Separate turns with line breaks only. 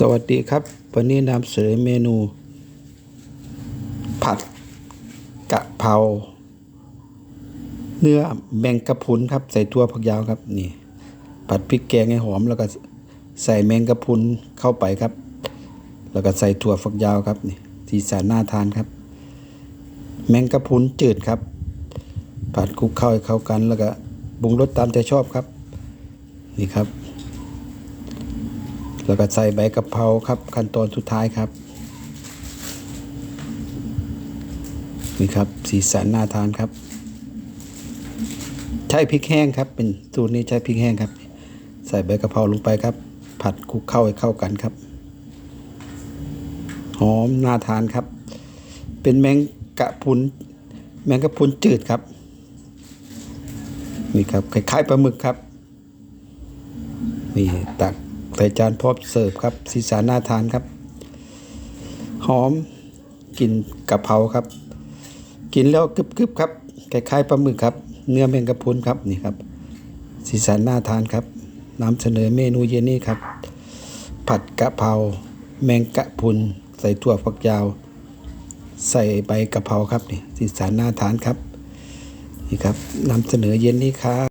สวัสดีครับ วันนี้นำเสนอเมนู ผัดกะเพราเนื้อแมงกะพุนครับ ใส่ตัวผักยาวครับนี่ ผัดพริกแกงให้หอมแล้วก็ใส่แมงกะพุนเข้าไปครับ แล้วก็ใส่ถั่วฝักยาวครับนี่สีสันน่าทานครับ แมงกะพุนจืดครับ ผัดคลุกเข้าให้เข้ากันแล้วก็ปรุงรสตามใจชอบครับ นี่ครับ แล้วก็ใส่ใบกะเพราครับขั้นตอนสุดท้ายครับ นี่ครับสีสันน่าทานครับ ใช้พริกแห้งครับ เป็นสูตรนี้ใช้พริกแห้งครับ ใส่ใบกะเพราลงไปครับ ผัดคลุกเข้าให้เข้ากันครับ หอมน่าทานครับ เป็นแมงกะพุนแมงกะพุนจืดครับ นี่ครับคล้ายๆปลาหมึกครับ นี่ตัก ใส่จานพร้อมเสิร์ฟครับสีสันน่าทานครับ หอมกลิ่นกะเพราครับ กินแล้วกรึบๆครับคล้ายๆปลาหมึกครับ เนื้อแมงกะพรุนครับนี่ครับ สีสันน่าทานครับนำเสนอเมนูเย็นนี้ครับ ผัดกะเพราแมงกะพรุนใส่ถั่วฝักยาว ใส่ใบกะเพราครับนี่สีสันน่าทานครับนี่ครับนำเสนอเย็นนี้ครับ